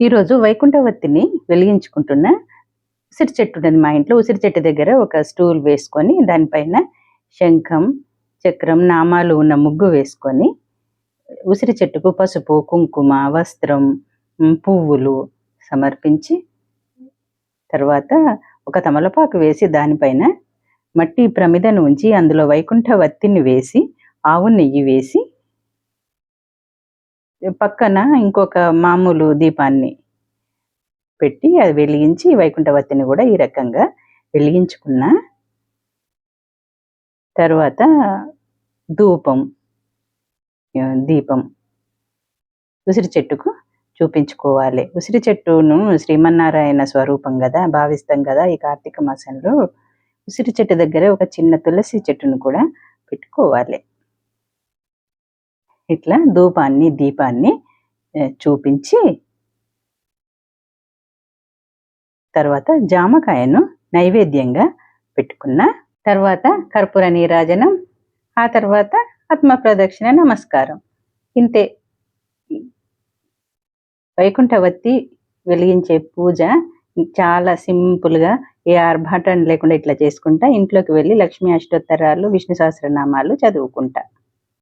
ఈరోజు వైకుంఠవత్తిని వెలిగించుకుంటున్న ఉసిరి చెట్టు ఉన్నది మా ఇంట్లో. ఉసిరి చెట్టు దగ్గర ఒక స్టూల్ వేసుకొని దానిపైన శంఖం చక్రం నామాలు ఉన్న ముగ్గు వేసుకొని ఉసిరి చెట్టుకు పసుపు కుంకుమ వస్త్రం పువ్వులు సమర్పించి తర్వాత ఒక తమలపాకు వేసి దానిపైన మట్టి ప్రమిదను ఉంచి అందులో వైకుంఠ వత్తిని వేసి ఆవు నెయ్యి వేసి పక్కన ఇంకొక మామూలు దీపాన్ని పెట్టి అది వెలిగించి వైకుంఠవత్తిని కూడా ఈ రకంగా వెలిగించుకున్న తర్వాత ధూపం దీపం ఉసిరి చెట్టుకు చూపించుకోవాలి. ఉసిరి చెట్టును శ్రీమన్నారాయణ స్వరూపం కదా భావిస్తాం కదా ఈ కార్తీక మాసంలో. ఉసిరి చెట్టు దగ్గర ఒక చిన్న తులసి చెట్టును కూడా పెట్టుకోవాలి. ఇట్లా ధూపాన్ని దీపాన్ని చూపించి తర్వాత జామకాయను నైవేద్యంగా పెట్టుకున్న తర్వాత కర్పూర నీరాజనం ఆ తర్వాత ఆత్మ ప్రదక్షిణ నమస్కారం. ఇంతే. వైకుంఠవత్తి వెలిగించే పూజ చాలా సింపుల్గా ఏ ఆర్భాటం లేకుండా ఇట్లా చేసుకుంటా ఇంట్లోకి వెళ్ళి లక్ష్మీ అష్టోత్తరాలు విష్ణు సహస్రనామాలు చదువుకుంటా.